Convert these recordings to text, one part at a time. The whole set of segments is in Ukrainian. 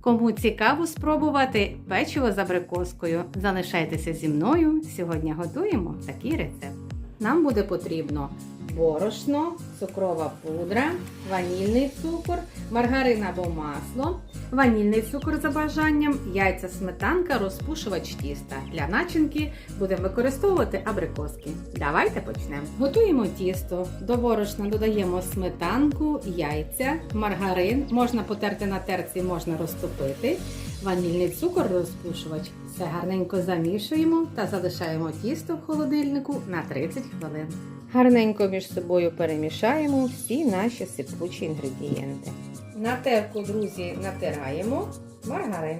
Кому цікаво спробувати печиво з абрикоскою, залишайтеся зі мною. Сьогодні готуємо такий рецепт. Нам буде потрібно борошно, цукрова пудра, ванільний цукор, маргарин або масло, ванільний цукор за бажанням, яйця, сметанка, розпушувач тіста. Для начинки будемо використовувати абрикоски. Давайте почнемо. Готуємо тісто. До борошна додаємо сметанку, яйця, маргарин. Можна потерти на терці, можна розтопити. Ванільний цукор, розпушувач. Все гарненько замішуємо та залишаємо тісто в холодильнику на 30 хвилин. Гарненько між собою перемішаємо всі наші сипучі інгредієнти. На терку, друзі, натираємо маргарин.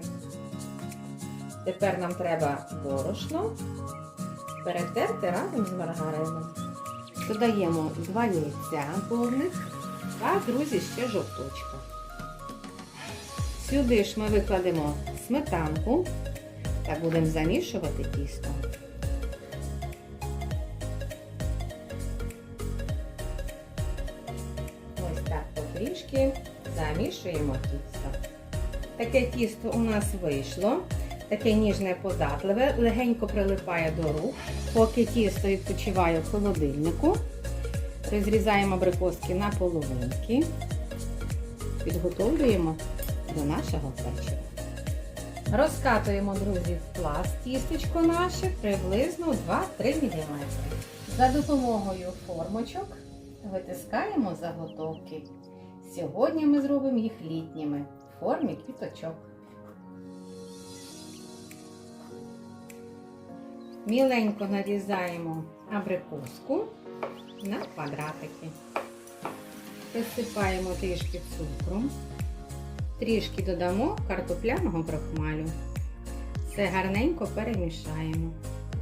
Тепер нам треба борошно перетерти разом з маргарином. Додаємо два яйця повних та, друзі, ще жовточка. Сюди ж ми викладемо сметанку та будемо замішувати тісто. Ось так потрішки замішуємо тісто. Таке тісто у нас вийшло. Таке ніжне податливе, легенько прилипає до рук. Поки тісто відпочиває в холодильнику, розрізаємо абрикоски на половинки, підготовлюємо до нашого печива. Розкатуємо, друзі, в пласт тістечко наше приблизно 2-3 мм. За допомогою формочок витискаємо заготовки. Сьогодні ми зробимо їх літніми в формі квіточок. Міленько нарізаємо абрикоску на квадратики. Присипаємо трішки цукром. Трішки додамо картопляного крохмалю. Все гарненько перемішаємо.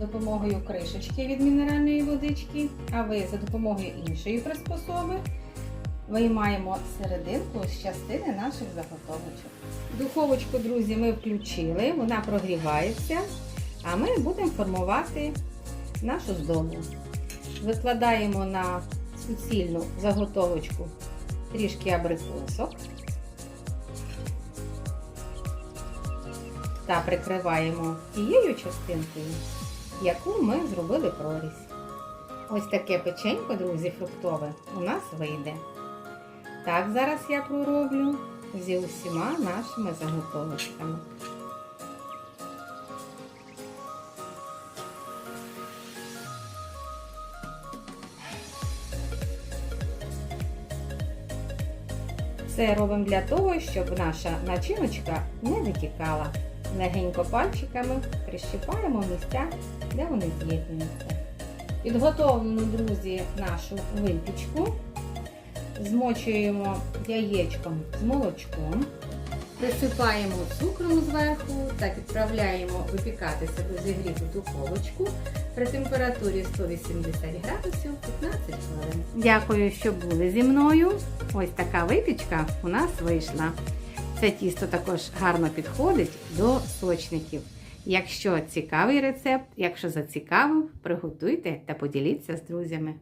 За допомогою кришечки від мінеральної водички, а ви за допомогою іншої приспособи виймаємо серединку з частини наших заготовочок. Духовочку, друзі, ми включили, вона прогрівається, а ми будемо формувати нашу здобу. Викладаємо на суцільну заготовочку трішки абрикосок. Та прикриваємо тією частинкою, яку ми зробили прорізь. Ось таке печенько, друзі, фруктове у нас вийде. Так зараз я пророблю зі усіма нашими заготовочками. Це робимо для того, щоб наша начиночка не витікала легенько пальчиками прищипаємо місця, де вони з'єднуються. Підготовлену, друзі, нашу випічку. Змочуємо яєчком з молочком, присипаємо цукром зверху та відправляємо випікатися в розігріту духовочку при температурі 180 градусів 15 хвилин. Дякую, що були зі мною. Ось така випічка у нас вийшла. Це тісто також гарно підходить до сочників. Якщо цікавий рецепт, якщо зацікавив, приготуйте та поділіться з друзями.